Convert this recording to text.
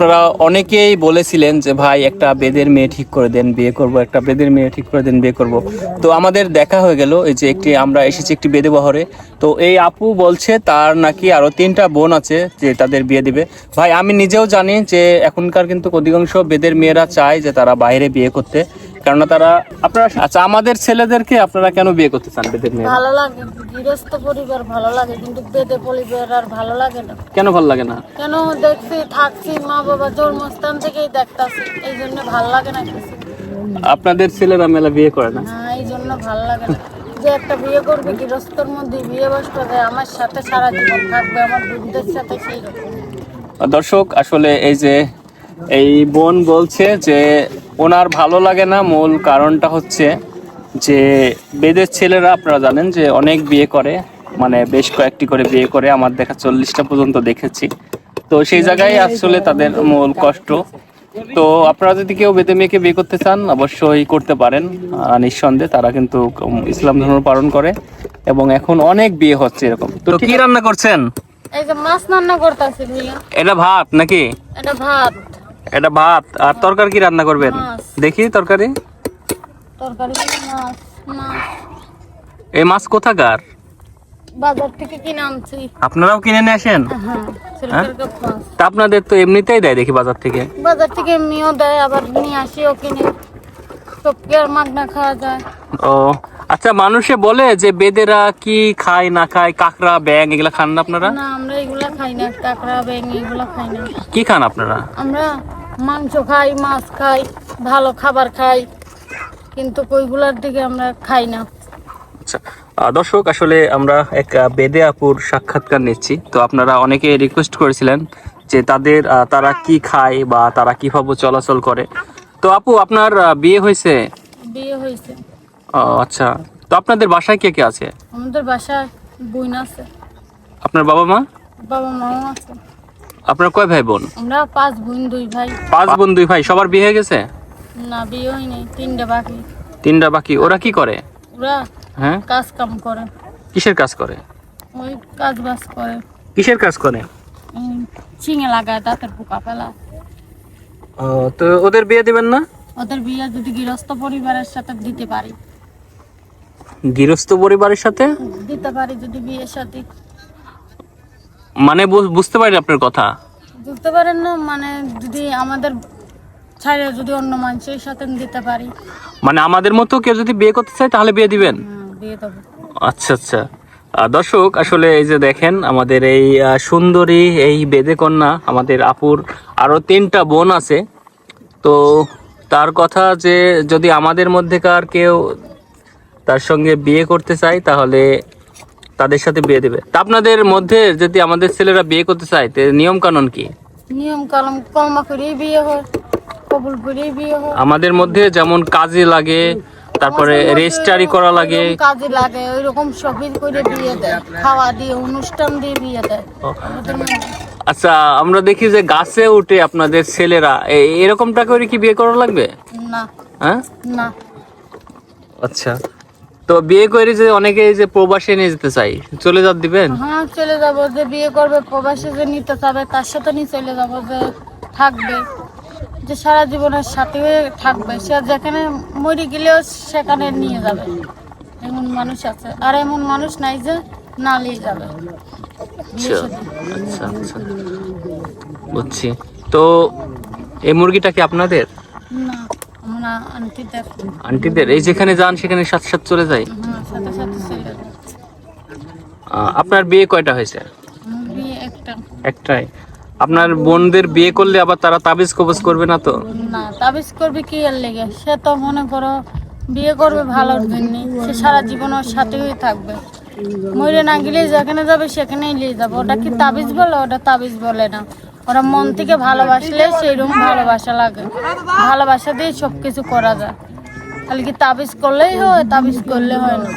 আপনারা অনেকেই বলেছিলেন যে, ভাই, একটা বেদের মেয়ে ঠিক করে দেন, বিয়ে করব, একটা বেদের মেয়ে ঠিক করে দেন, বিয়ে করব। তো আমাদের দেখা হয়ে গেল এই যে একটি, আমরা এসেছি একটি বেদে বহরে। তো এই আপু বলছে, তার নাকি আরও তিনটা বোন আছে যে তাদের বিয়ে দিবে। ভাই, আমি নিজেও জানি যে, এখনকার কিন্তু অধিকাংশ বেদের মেয়েরা চায় যে, তারা বাইরে বিয়ে করতে। কেননা তারা আপনারা আচ্ছা আমাদের ছেলেদেরকে আপনারা কেন বিয়ে করতে চান বেদের মেয়ে ভালো লাগে গৃহস্থ পরিবার ভালো লাগে কিন্তু বেদে পরিবার আর ভালো লাগে না। কেন ভালো লাগে না? কেন দেখছি থাকছি মা বাবা জন্মস্থান থেকেই দেখতাছি এই জন্য ভালো লাগে না কিছু। আপনাদের ছেলেরা মেলা বিয়ে করে না? না এই জন্য ভালো লাগে না। যে একটা বিয়ে করবে গৃহস্থর মধ্যে বিয়ে বসবে যে আমার সাথে সারা জীবন থাকবে আমার বন্ধুদের সাথে সেই দর্শক আসলে এই যে এই বোন বলছে যে ওনার ভালো লাগে না মূল কারণটা হচ্ছে যে বেদের ছেলেরা আপনারা জানেন যে অনেক বিয়ে করে মানে বেশ কয়েকটি করে বিয়ে করে আমার দেখা চল্লিশটা পর্যন্ত দেখেছি। তো সেই জায়গায় আসলে তাদের মূল কষ্ট। তো আপনারা যদি কেউ বেদে মেয়েকে বিয়ে করতে চান অবশ্যই করতে পারেন। নিঃসন্দেহে তারা কিন্তু ইসলাম ধর্ম পালন করে এবং এখন অনেক বিয়ে হচ্ছে এরকম। তো কি রান্না করছেন? এই যে মাছ রান্না করতেছি এটা ভাত নাকি? এটা ভাত। এটা ভাত আর তরকারি কি রান্না করবেন? দেখি তরকারি। তরকারি মাছ? এই মাছ কোথাকার? বাজার থেকে কিনে আনছি। আপনারাও কিনে নিয়ে আসেন? হ্যাঁ কাপ মাছ। তা আপনাদের তো এমনিতেই দেয় দেখি বাজার থেকে। বাজার থেকে এমনিও দেয় আবার নিয়ে আসিও কিনে। সব কি আর মাগনা খাওয়া যায়। ও আচ্ছা মানুষে বলে যে বেদেরা কি খায় না খায় কাঁকড়া ব্যাং এগুলা খান না আপনারা? না এগুলা খাই না কাঁকড়া ব্যাং এগুলা খাই না। কি খান আপনারা? আমরা মাংস খাই মাছ খাই ভালো খাবার খাই কিন্তু ওইগুলার দিকে আমরা খাই না। আচ্ছা দর্শক আসলে আমরা এক বেদে আপুর সাক্ষাৎকার নিচ্ছি। তো আপনারা অনেকে রিকোয়েস্ট করেছিলেন যে তাদের তারা কি খায় বা তারা কীভাবে চলাচল করে। তো আপু আপনার বিয়ে হয়েছে? বিয়ে হয়েছে। ও, আচ্ছা। তো আপনাদের বাসায় কে কে আছে? আমাদের বাসায় বোন আছে। আপনার বাবা মা? বাবা মাও আছে। আপনার কয় ভাই বোন? আমরা পাঁচ বোন দুই ভাই। পাঁচ বোন দুই ভাই সবার বিয়ে হয়ে গেছে? না বিয়ে হয়নি তিনটে বাকি। তিনটা বাকি ওরা কি করে? ওরা হ্যাঁ? কাজ কাম করে। কিসের কাজ করে? ওই কাজ বাজ করে। কিসের কাজ করে? চিঙে লাগায় দাঁতের পোকা ফেলা ও, তো ওদের বিয়ে দিবেন না? ওদের বিয়ে যদি গৃহস্থ পরিবারের সাথে দিতে পারি। গৃহস্থ পরিবারের সাথে? দিতে পারি যদি বিয়ের সাথে। মানে বুঝতে পারি আপনার কথা? বুঝতে পারেন না মানে যদি আমাদের ছাড়ে যদি অন্য মানুষের সাথে দিতে পারি। মানে আমাদের মতো কেউ যদি বিয়ে করতে চায় তাহলে বিয়ে দিবেন? বিয়ে দেবো। আচ্ছা আচ্ছা। দর্শক আসলে এই যে দেখেন আমাদের এই সুন্দরী এই বেদে কন্যা আমাদের আপুর আরও তিনটা বোন আছে। তো তার কথা যে যদি আমাদের মধ্যেকার কেউ তার সঙ্গে বিয়ে করতে চায় তাহলে তাদের সাথে বিয়ে দেবে। তা আপনাদের মধ্যে যদি আমাদের ছেলেরা বিয়ে করতে চায় তো নিয়ম কানুন কি? নিয়ম কালাম কলমা করেই বিয়ে হয় কবুল করেই বিয়ে হয়। আমাদের মধ্যে যেমন কাজে লাগে তারপরে রেজিস্ট্রারি করা লাগে। কাজে লাগে ওই রকম সবই করে বিয়ে দেয় খাওয়া দিয়ে অনুষ্ঠান দিয়ে বিয়ে দেয়। আচ্ছা আমরা দেখি যে গাছে উঠে আপনাদের ছেলেরা এরকমটা করে কি বিয়ে করা লাগবে? না। হ্যাঁ? না। আচ্ছা। তো বিয়ে করে যে অনেকে যে প্রবাসে নিয়ে যেতে চাই চলে যাত দিবেন? হ্যাঁ চলে যাব। যে বিয়ে করবে প্রবাসে যে নিতে চাবে তার সাথে নিয়ে চলে যাব যে থাকবে। যে সারা জীবনের সাথে থাকবে সে যেখানে মরে গেলেও সেখানে নিয়ে যাবে। এমন মানুষ আছে। আর এমন মানুষ নাই যে না নিয়ে যাবে। আচ্ছা। আচ্ছা আচ্ছা। বুঝছি। তো এই মুরগিটা কি আপনাদের? না। আমরা আন্টিদের আন্টিদের এই যেখানে যান সেখানে সাথে সাথে চলে যায়? হ্যাঁ সাথে সাথে চলে যাবে আপনার বিয়ে কয়টা হয়েছে? বিয়ে একটা। একটাই। আপনার বোনদের বিয়ে করলে আবার তারা তাবিজ কবজ করবে না তো? না তাবিজ করবে কি আর লেগে? সে তো মনে করো বিয়ে করবে ভালোর জন্য। সে সারা জীবন ওর সাথেই থাকবে। মরে না গেলে যেখানে যাবে সেখানেই নিয়ে যাবে। ওটা কি তাবিজ বলে? ওটা তাবিজ বলে না। ওরা মন থেকে ভালোবাসলে সেইরকম ভালোবাসা লাগে। ভালোবাসা দিয়ে সব কিছু করা যায়। তাহলে কি তাবিজ করলেই হয়, তাবিজ করলে হয় না।